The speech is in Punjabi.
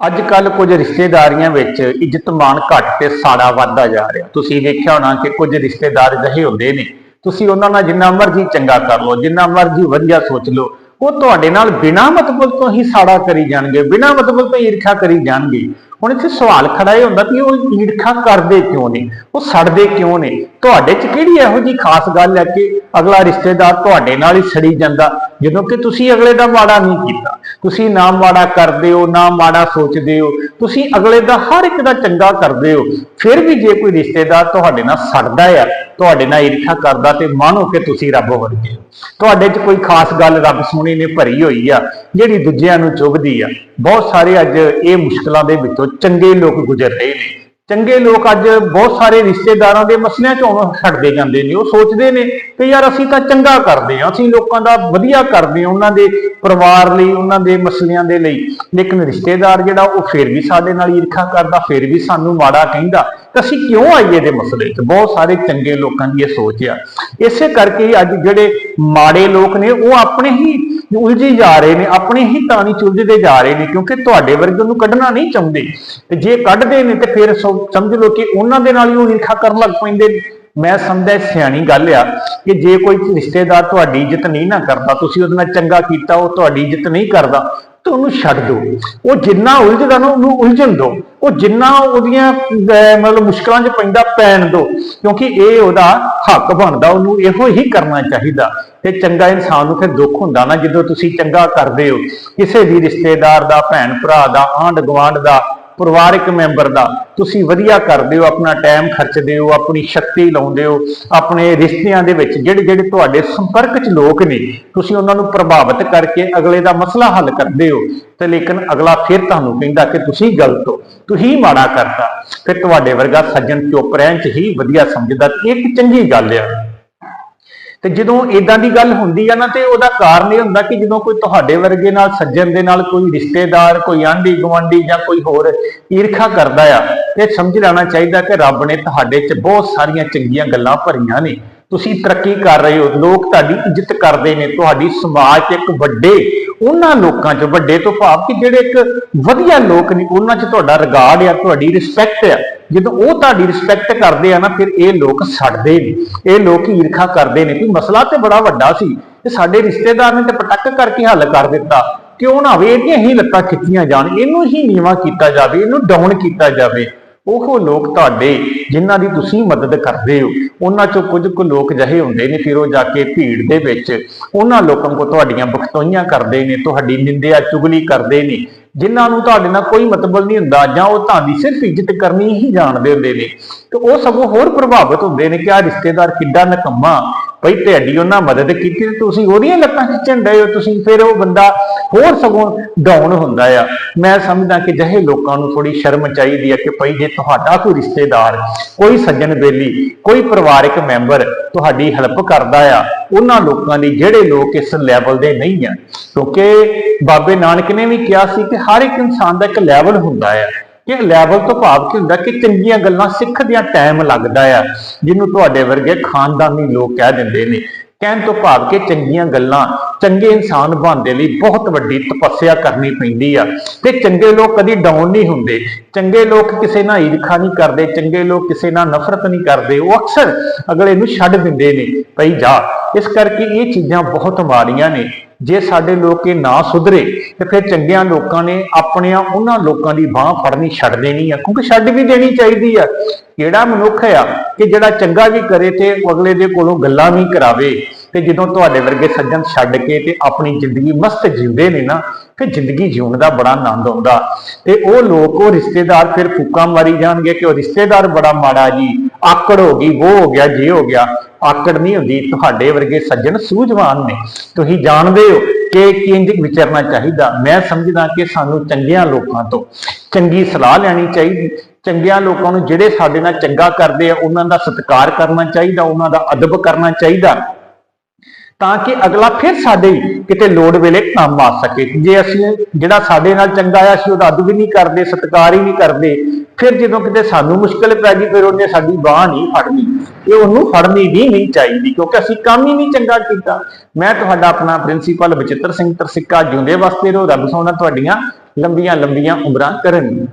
ਅੱਜ ਕੱਲ ਕੁਝ ਰਿਸ਼ਤੇਦਾਰੀਆਂ ਵਿੱਚ ਇੱਜ਼ਤ ਮਾਣ ਘੱਟ ਤੇ ਸਾੜਾ ਵੱਧਦਾ ਜਾ ਰਿਹਾ। ਤੁਸੀਂ ਵੇਖਿਆ ਹੋਣਾ ਕਿ ਕੁਝ ਰਿਸ਼ਤੇਦਾਰ ਅਜਿਹੇ ਹੁੰਦੇ ਨੇ। ਤੁਸੀਂ ਉਹਨਾਂ ਨਾਲ ਜਿੰਨਾ ਮਰਜ਼ੀ ਚੰਗਾ ਕਰ ਲਓ, ਜਿੰਨਾ ਮਰਜ਼ੀ ਵਧੀਆ ਸੋਚ ਲਓ, ਉਹ ਤੁਹਾਡੇ ਨਾਲ ਬਿਨਾਂ ਮਤਲਬ ਤੋਂ ਹੀ ਸਾੜਾ ਕਰੀ ਜਾਣਗੇ, ਬਿਨਾਂ ਮਤਲਬ ਤੋਂ ਈਰਖਾ ਕਰੀ ਜਾਣਗੇ। ਹੁਣ ਇੱਥੇ ਸਵਾਲ ਖੜਾ ਇਹ ਹੁੰਦਾ ਕਿ ਉਹ ਈਰਖਾ ਕਰਦੇ ਕਿਉਂ ਨੇ? ਉਹ ਸੜਦੇ ਕਿਉਂ ਨੇ? ਤੁਹਾਡੇ 'ਚ ਕਿਹੜੀ ਇਹੋ ਜੀ ਖਾਸ ਗੱਲ ਹੈ ਕਿ ਅਗਲਾ ਰਿਸ਼ਤੇਦਾਰ ਤੁਹਾਡੇ ਨਾਲ ਹੀ ਸੜੀ ਜਾਂਦਾ, ਜਦੋਂ ਕਿ ਤੁਸੀਂ ਅਗਲੇ ਦਾ ਮਾੜਾ ਨਹੀਂ ਕੀਤਾ? ਤੁਸੀਂ ਨਾ ਮਾੜਾ ਕਰਦੇ ਹੋ, ਨਾ ਮਾੜਾ ਸੋਚਦੇ ਹੋ। ਤੁਸੀਂ ਅਗਲੇ ਦਾ ਹਰ ਇੱਕ ਦਾ ਚੰਗਾ ਕਰਦੇ ਹੋ। ਫਿਰ ਵੀ ਜੇ ਕੋਈ ਰਿਸ਼ਤੇਦਾਰ ਤੁਹਾਡੇ ਨਾਲ ਸੜਦਾ ਆ ਤੁਹਾਡੇ ਨਾਲ ਈਰਖਾ ਕਰਦਾ ਤੇ ਮਾਨੋ ਕਿ ਤੁਸੀਂ ਰੱਬ ਵਰਗੇ ਹੋ। ਤੁਹਾਡੇ 'ਚ ਕੋਈ ਖਾਸ ਗੱਲ ਰੱਬ ਸੋਹਣੀ ਨੇ ਭਰੀ ਹੋਈ ਆ, ਜਿਹੜੀ ਦੂਜਿਆਂ ਨੂੰ ਚੁਭਦੀ ਆ। ਬਹੁਤ ਸਾਰੇ ਅੱਜ ਇਹ ਮੁਸ਼ਕਲਾਂ ਦੇ ਵਿੱਚੋਂ ਚੰਗੇ ਲੋਕ ਗੁਜ਼ਰ ਰਹੇ ਨੇ। ਚੰਗੇ ਲੋਕ ਅੱਜ ਬਹੁਤ ਸਾਰੇ ਰਿਸ਼ਤੇਦਾਰਾਂ ਦੇ ਮਸਲਿਆਂ ਚੋਂ ਛੱਡਦੇ ਜਾਂਦੇ ਨੇ, ਉਹ ਸੋਚਦੇ ਨੇ ਕਿ ਯਾਰ ਅਸੀਂ ਤਾਂ ਚੰਗਾ ਕਰਦੇ ਹਾਂ, ਅਸੀਂ ਲੋਕਾਂ ਦਾ ਵਧੀਆ ਕਰਦੇ ਹਾਂ, ਉਹਨਾਂ ਦੇ ਪਰਿਵਾਰ ਲਈ, ਉਹਨਾਂ ਦੇ ਮਸਲਿਆਂ ਦੇ ਲਈ। ਲੇਕਿਨ ਰਿਸ਼ਤੇਦਾਰ ਜਿਹੜਾ ਉਹ ਫਿਰ ਵੀ ਸਾਡੇ ਨਾਲ ਈਰਖਾ ਕਰਦਾ, ਫਿਰ ਵੀ ਸਾਨੂੰ ਮਾੜਾ ਕਹਿੰਦਾ। ਤਾਂ ਅਸੀਂ ਕਿਉਂ ਆਈਏ ਦੇ ਮਸਲੇ 'ਚ? ਬਹੁਤ ਸਾਰੇ ਚੰਗੇ ਲੋਕਾਂ ਦੀ ਇਹ ਸੋਚ ਆ। ਇਸੇ ਕਰਕੇ ਅੱਜ ਜਿਹੜੇ ਮਾੜੇ ਲੋਕ ਨੇ, ਉਹ ਆਪਣੇ ਹੀ ਉਲਝੀ ਜਾ ਰਹੇ ਨੇ, ਆਪਣੇ ਹੀ ਤਾਣੀ ਚੁਲਝਦੇ ਜਾ ਰਹੇ ਨੇ, ਕਿਉਂਕਿ ਤੁਹਾਡੇ ਵਰਗੇ ਨੂੰ ਕੱਢਣਾ ਨਹੀਂ ਚਾਹੁੰਦੇ। ਤੇ ਜੇ ਕੱਢਦੇ ਨੇ, ਤੇ ਫਿਰ ਸੋ- ਸਮਝ ਲਓ ਕਿ ਉਹਨਾਂ ਦੇ ਨਾਲ ਹੀ ਉਹ ਈਰਖਾ ਕਰਨ ਲੱਗ ਪੈਂਦੇ ਨੇ। ਮੈਂ ਸਮਝਦਾ ਸਿਆਣੀ ਗੱਲ ਆ ਕਿ ਜੇ ਕੋਈ ਰਿਸ਼ਤੇਦਾਰ ਤੁਹਾਡੀ ਇੱਜ਼ਤ ਨਹੀਂ ਨਾ ਕਰਦਾ, ਤੁਸੀਂ ਉਹਦੇ ਨਾਲ ਚੰਗਾ ਕੀਤਾ, ਉਹ ਤੁਹਾਡੀ ਇੱਜ਼ਤ ਨਹੀਂ ਕਰਦਾ ਤਾਂ ਉਹਨੂੰ ਛੱਡ ਦਿਓ। ਉਹ ਜਿੰਨਾ ਉਲਝਦਾ ਨਾ ਉਹਨੂੰ ਉਲਝਣ ਦਿਓ। ਉਹ ਜਿੰਨਾ ਉਹਦੀਆਂ ਮਤਲਬ ਮੁਸ਼ਕਲਾਂ 'ਚ ਪੈਂਦਾ, ਪੈਣ ਦਿਓ। ਕਿਉਂਕਿ ਇਹ ਉਹਦਾ ਹੱਕ ਬਣਦਾ, ਉਹਨੂੰ ਇਹੋ ਹੀ ਕਰਨਾ ਚਾਹੀਦਾ। ਤੇ ਚੰਗਾ ਇਨਸਾਨ ਨੂੰ ਫਿਰ ਦੁੱਖ ਹੁੰਦਾ ਨਾ, ਜਦੋਂ ਤੁਸੀਂ ਚੰਗਾ ਕਰਦੇ ਹੋ। ਕਿਸੇ ਵੀ ਰਿਸ਼ਤੇਦਾਰ ਦਾ ਭੈਣ ਭਰਾ ਦਾ ਆਂਢ ਗੁਆਂਢ ਦਾ ਪਰਿਵਾਰਕ ਮੈਂਬਰ ਦਾ, ਤੁਸੀਂ ਵਧੀਆ ਕਰਦੇ ਹੋ, ਆਪਣਾ ਟਾਈਮ ਖਰਚਦੇ ਹੋ, ਆਪਣੀ ਸ਼ਕਤੀ ਲਾਉਂਦੇ ਹੋ, ਆਪਣੇ ਰਿਸ਼ਤਿਆਂ ਦੇ ਵਿੱਚ ਜਿਹੜੇ ਜਿਹੜੇ ਤੁਹਾਡੇ ਸੰਪਰਕ 'ਚ ਲੋਕ ਨੇ, ਤੁਸੀਂ ਉਹਨਾਂ ਨੂੰ ਪ੍ਰਭਾਵਿਤ ਕਰਕੇ ਅਗਲੇ ਦਾ ਮਸਲਾ ਹੱਲ ਕਰਦੇ ਹੋ ਤੇ ਲੇਕਿਨ ਅਗਲਾ ਫਿਰ ਤੁਹਾਨੂੰ ਕਹਿੰਦਾ ਕਿ ਤੁਸੀਂ ਗਲਤ ਹੋ, ਤੁਸੀਂ ਮਾੜਾ ਕਰਤਾ, ਫਿਰ ਤੁਹਾਡੇ ਵਰਗਾ ਸੱਜਣ ਚੁੱਪ ਰਹਿਣ 'ਚ ਹੀ ਵਧੀਆ ਸਮਝਦਾ, ਇਹ ਇੱਕ ਚੰਗੀ ਗੱਲ ਆ। ਤੇ ਜਦੋਂ ਇਦਾਂ ਦੀ ਗੱਲ ਹੁੰਦੀ ਆ ਨਾ, ਤੇ ਉਹਦਾ ਕਾਰਨ ਇਹ ਹੁੰਦਾ ਕਿ ਜਦੋਂ ਕੋਈ ਤੁਹਾਡੇ ਵਰਗੇ ਨਾਲ, ਸੱਜਣ ਦੇ ਨਾਲ ਕੋਈ ਰਿਸ਼ਤੇਦਾਰ, ਕੋਈ ਆਂਢੀ ਗੁਆਂਢੀ ਜਾਂ ਕੋਈ ਹੋਰ ਈਰਖਾ ਕਰਦਾ ਆ ਤੇ ਸਮਝ ਲੈਣਾ ਚਾਹੀਦਾ ਕਿ ਰੱਬ ਨੇ ਤੁਹਾਡੇ 'ਚ ਬਹੁਤ ਸਾਰੀਆਂ ਚੰਗੀਆਂ ਗੱਲਾਂ ਭਰੀਆਂ ਨੇ। ਤੁਸੀਂ ਤਰੱਕੀ ਕਰ ਰਹੇ ਹੋ, ਲੋਕ ਤੁਹਾਡੀ ਇੱਜ਼ਤ ਕਰਦੇ ਨੇ, ਤੁਹਾਡੀ ਸਮਾਜ 'ਚ ਇੱਕ ਵੱਡੇ, ਉਹਨਾਂ ਲੋਕਾਂ 'ਚ ਵੱਡੇ ਤੋਂ ਭਾਵ ਕਿ ਜਿਹੜੇ ਇੱਕ ਵਧੀਆ ਲੋਕ ਨੇ, ਉਹਨਾਂ 'ਚ ਤੁਹਾਡਾ ਰਿਗਾਰਡ ਆ, ਤੁਹਾਡੀ ਰਿਸਪੈਕਟ ਆ। ਜਦੋਂ ਉਹ ਤੁਹਾਡੀ ਰਿਸਪੈਕਟ ਕਰਦੇ ਆ ਨਾ, ਫਿਰ ਇਹ ਲੋਕ ਛੱਡਦੇ ਨੇ। ਇਹ ਲੋਕ ਈਰਖਾ ਕਰਦੇ ਨੇ ਕਿ ਮਸਲਾ ਤੇ ਬੜਾ ਵੱਡਾ ਸੀ ਤੇ ਸਾਡੇ ਰਿਸ਼ਤੇਦਾਰ ਨੇ ਤੇ ਪਟਕ ਕਰਕੇ ਹੱਲ ਕਰ ਦਿੱਤਾ। ਕਿਉਂ ਨਾ ਹੋਵੇ, ਇਹਦੀਆਂ ਹੀ ਲੱਤਾਂ ਖਿੱਚੀਆਂ ਜਾਣ, ਇਹਨੂੰ ਹੀ ਨੀਵਾ ਕੀਤਾ ਜਾਵੇ, ਇਹਨੂੰ ਡਾਊਨ ਕੀਤਾ ਜਾਵੇ। ਉਹ ਲੋਕ ਤੁਹਾਡੇ ਜਿਨ੍ਹਾਂ ਦੀ ਤੁਸੀਂ ਮਦਦ ਕਰਦੇ ਹੋ, ਉਹਨਾਂ ਚੋਂ ਕੁਝ ਕੁ ਲੋਕ ਜਹੇ ਹੁੰਦੇ ਨੇ ਫਿਰ ਉਹ ਜਾ ਕੇ ਭੀੜ ਦੇ ਵਿੱਚ ਉਹਨਾਂ ਲੋਕਾਂ ਕੋ ਤੁਹਾਡੀਆਂ ਬਖਤੋਈਆਂ ਕਰਦੇ ਨੇ, ਤੁਹਾਡੀ ਨਿੰਦਿਆ ਚੁਗਲੀ ਕਰਦੇ ਨੇ, ਜਿਨ੍ਹਾਂ ਨੂੰ ਤੁਹਾਡੇ ਨਾਲ ਕੋਈ ਮਤਲਬ ਨਹੀਂ ਹੁੰਦਾ ਜਾਂ ਉਹ ਤੁਹਾਡੀ ਸਿਰਫ ਇੱਜ਼ਤ ਕਰਨੀ ਹੀ ਜਾਣਦੇ ਹੁੰਦੇ ਨੇ। ਤੇ ਉਹ ਸਗੋਂ ਹੋਰ ਪ੍ਰਭਾਵਿਤ ਹੁੰਦੇ ਨੇ ਕਿ ਆ ਰਿਸ਼ਤੇਦਾਰ ਕਿੱਡਾ ਨਕਮਾ ਭਈ ਤੁਹਾਡੀ ਉਹਨਾਂ ਮਦਦ ਕੀਤੀ ਤੇ ਤੁਸੀਂ ਉਹਦੀਆਂ ਲੱਤਾਂ ਖਿੱਚਣ ਡਏ ਹੋ, ਤੁਸੀਂ ਫਿਰ ਉਹ ਬੰਦਾ ਹੋਰ ਸਗੋਂ ਡਾਊਨ ਹੁੰਦਾ ਆ। ਮੈਂ ਸਮਝਦਾ ਕਿ ਜਿਹੇ ਲੋਕਾਂ ਨੂੰ ਥੋੜੀ ਸ਼ਰਮ ਚਾਹੀਦੀ ਹੈ ਕਿ ਭਈ ਜੇ ਤੁਹਾਡਾ ਕੋਈ ਰਿਸ਼ਤੇਦਾਰ, ਕੋਈ ਸੱਜਣ ਬੇਲੀ, ਕੋਈ ਪਰਿਵਾਰਕ ਮੈਂਬਰ ਤੁਹਾਡੀ ਹੈਲਪ ਕਰਦਾ ਆ, ਉਹਨਾਂ ਲੋਕਾਂ ਦੀ ਜਿਹੜੇ ਲੋਕ ਇਸ ਲੈਵਲ ਦੇ ਨਹੀਂ ਆ। ਕਿਉਂਕਿ ਬਾਬੇ ਨਾਨਕ ਨੇ ਵੀ ਕਿਹਾ ਸੀ ਕਿ ਹਰ ਇੱਕ ਇਨਸਾਨ ਦਾ ਇੱਕ ਲੈਵਲ ਹੁੰਦਾ ਆ। ਕਿ ਲੈਵਲ ਤੋਂ ਭਾਵ ਕੀ ਹੁੰਦਾ ਕਿ ਚੰਗੀਆਂ ਗੱਲਾਂ ਸਿੱਖਦਿਆਂ ਟਾਈਮ ਲੱਗਦਾ ਆ, ਜਿਹਨੂੰ ਤੁਹਾਡੇ ਵਰਗੇ ਖਾਨਦਾਨੀ ਲੋਕ ਕਹਿ ਦਿੰਦੇ ਨੇ। ਕਹਿਣ ਤੋਂ ਭਾਵ ਕਿ ਚੰਗੀਆਂ ਗੱਲਾਂ ਚੰਗੇ ਇਨਸਾਨ ਬਣਨ ਦੇ ਲਈ ਬਹੁਤ ਵੱਡੀ ਤਪੱਸਿਆ ਕਰਨੀ ਪੈਂਦੀ ਆ। ਤੇ ਚੰਗੇ ਲੋਕ ਕਦੀ ਡਾਊਨ ਨਹੀਂ ਹੁੰਦੇ। ਚੰਗੇ ਲੋਕ ਕਿਸੇ ਨਾਲ ਈਰਖਾ ਨਹੀਂ ਕਰਦੇ, ਚੰਗੇ ਲੋਕ ਕਿਸੇ ਨਾਲ ਨਫ਼ਰਤ ਨਹੀਂ ਕਰਦੇ। ਉਹ ਅਕਸਰ ਅਗਲੇ ਨੂੰ ਛੱਡ ਦਿੰਦੇ ਨੇ। ਭਈ ਜਾ, ਇਸ ਕਰਕੇ ਇਹ ਚੀਜ਼ਾਂ ਬਹੁਤ ਮਾੜੀਆਂ ਨੇ। ਜੇ ਸਾਡੇ ਲੋਕ ਇਹ ਨਾ ਸੁਧਰੇ, ਤੇ ਫਿਰ ਚੰਗਿਆਂ ਲੋਕਾਂ ਨੇ ਆਪਣਿਆਂ ਉਹਨਾਂ ਲੋਕਾਂ ਦੀ ਬਾਹ ਫੜਨੀ ਛੱਡ ਦੇਣੀ ਆ, ਕਿਉਂਕਿ ਛੱਡ ਵੀ ਦੇਣੀ ਚਾਹੀਦੀ ਆ। ਕਿਹੜਾ ਮਨੁੱਖ ਆ ਕਿ ਜਿਹੜਾ ਚੰਗਾ ਵੀ ਕਰੇ ਤੇ ਅਗਲੇ ਦੇ ਕੋਲੋਂ ਗੱਲਾਂ ਵੀ ਕਰਾਵੇ, ਤੇ ਜਦੋਂ ਤੁਹਾਡੇ ਵਰਗੇ ਸੱਜਣ ਛੱਡ ਕੇ ਤੇ ਆਪਣੀ ਜ਼ਿੰਦਗੀ ਮਸਤ ਜਿਉਂਦੇ ਨੇ ਨਾ, ਫਿਰ ਜ਼ਿੰਦਗੀ ਜਿਉਣ ਦਾ ਬੜਾ ਆਨੰਦ ਆਉਂਦਾ। ਤੇ ਉਹ ਲੋਕ, ਉਹ ਰਿਸ਼ਤੇਦਾਰ ਫਿਰ ਫੂਕਾਂ ਮਾਰੀ ਜਾਣਗੇ ਕਿ ਉਹ ਰਿਸ਼ਤੇਦਾਰ ਬੜਾ ਮਾੜਾ ਜੀ, ਆਕੜ ਹੋ ਗਈ, ਉਹ ਹੋ ਗਿਆ, ਜੇ ਹੋ ਗਿਆ। ਆਕੜ ਨਹੀਂ ਹੁੰਦੀ, ਤੁਹਾਡੇ ਵਰਗੇ ਸੱਜਣ ਸੂਝਵਾਨ ਨੇ। ਤੁਸੀਂ ਜਾਣਦੇ ਹੋ ਕਿ ਕਿੰਜ ਵਿਚਰਨਾ ਚਾਹੀਦਾ। ਮੈਂ ਸਮਝਦਾ ਕਿ ਸਾਨੂੰ ਚੰਗਿਆਂ ਲੋਕਾਂ ਤੋਂ ਚੰਗੀ ਸਲਾਹ ਲੈਣੀ ਚਾਹੀਦੀ। ਚੰਗਿਆਂ ਲੋਕਾਂ ਨੂੰ ਜਿਹੜੇ ਸਾਡੇ ਨਾਲ ਚੰਗਾ ਕਰਦੇ ਆ, ਉਹਨਾਂ ਦਾ ਸਤਿਕਾਰ ਕਰਨਾ ਚਾਹੀਦਾ, ਉਹਨਾਂ ਦਾ ਅਦਬ ਕਰਨਾ ਚਾਹੀਦਾ। ਤਾਂ ਕਿ ਅਗਲਾ ਫਿਰ ਸਾਡੇ ਕਿਤੇ ਲੋੜ ਵੇਲੇ ਕੰਮ ਆ ਸਕੇ। ਜੇ ਅਸੀਂ ਜਿਹੜਾ ਸਾਡੇ ਨਾਲ ਚੰਗਾ ਆ, ਅਸੀਂ ਉਹਦਾ ਅਦਬ ਵੀ ਨਹੀਂ ਕਰਦੇ, ਸਤਿਕਾਰ ਹੀ ਨਹੀਂ ਕਰਦੇ, ਫਿਰ ਜਦੋਂ ਕਿਤੇ ਸਾਨੂੰ ਮੁਸ਼ਕਲ ਪੈ ਗਈ, ਫਿਰ ਉਹਨੇ ਸਾਡੀ ਬਾਹ ਨਹੀਂ ਫੜਨੀ। ਇਹ ਉਹਨੂੰ ਫੜਨੀ ਵੀ ਨਹੀਂ ਚਾਹੀਦੀ, ਕਿਉਂਕਿ ਅਸੀਂ ਕੰਮ ਹੀ ਨਹੀਂ ਚੰਗਾ ਕੀਤਾ। ਮੈਂ ਤੁਹਾਡਾ ਆਪਣਾ ਪ੍ਰਿੰਸੀਪਲ ਬਚਿੱਤਰ ਸਿੰਘ ਤਰਸਿੱਕਾ ਜਿਉਂਦੇ ਵਾਸਤੇ ਰੋ, ਰੱਬ ਸੋਨਾ ਤੁਹਾਡੀਆਂ ਲੰਬੀਆਂ ਲੰਬੀਆਂ ਉਮਰਾਂ ਕਰਨ